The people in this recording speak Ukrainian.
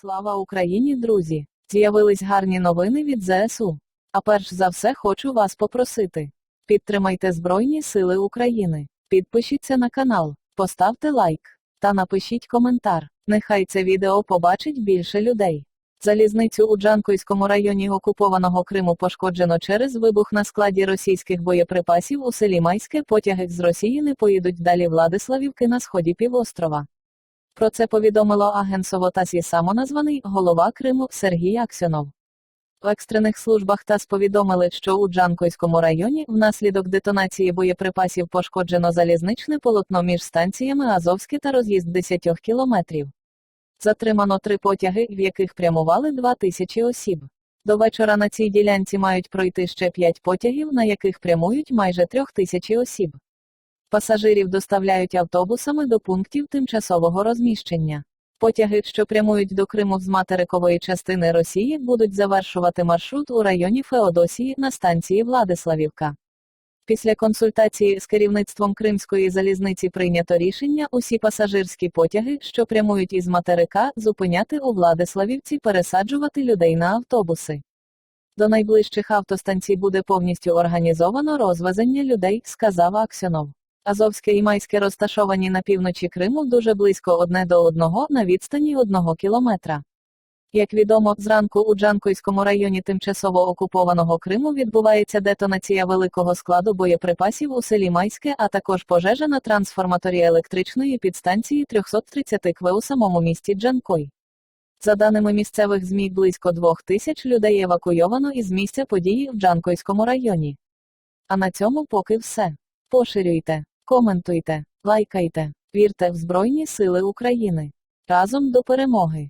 Слава Україні, друзі! З'явились гарні новини від ЗСУ. А перш за все хочу вас попросити. Підтримайте Збройні Сили України. Підпишіться на канал, поставте лайк та напишіть коментар. Нехай це відео побачить більше людей. Залізницю у Джанкойському районі окупованого Криму пошкоджено через вибух на складі російських боєприпасів у селі Майське. Потяги з Росії не поїдуть далі Владиславівки на сході півострова. Про це повідомило агентство ТАСС і самоназваний голова Криму Сергій Аксьонов. В екстрених службах ТАСС повідомили, що у Джанкойському районі внаслідок детонації боєприпасів пошкоджено залізничне полотно між станціями Азовське та роз'їзд 10 кілометрів. Затримано три потяги, в яких прямували 2 тисячі осіб. До вечора на цій ділянці мають пройти ще 5 потягів, на яких прямують майже 3 тисячі осіб. Пасажирів доставляють автобусами до пунктів тимчасового розміщення. Потяги, що прямують до Криму з материкової частини Росії, будуть завершувати маршрут у районі Феодосії на станції Владиславівка. Після консультації з керівництвом Кримської залізниці прийнято рішення усі пасажирські потяги, що прямують із материка, зупиняти у Владиславівці, пересаджувати людей на автобуси. До найближчих автостанцій буде повністю організовано розвезення людей, сказав Аксьонов. Азовське і Майське розташовані на півночі Криму дуже близько одне до одного на відстані одного кілометра. Як відомо, зранку у Джанкойському районі тимчасово окупованого Криму відбувається детонація великого складу боєприпасів у селі Майське, а також пожежа на трансформаторі електричної підстанції 330 кв у самому місті Джанкой. За даними місцевих ЗМІ, близько двох тисяч людей евакуйовано із місця події в Джанкойському районі. А на цьому поки все. Поширюйте, коментуйте, лайкайте, вірте в Збройні Сили України. Разом до перемоги!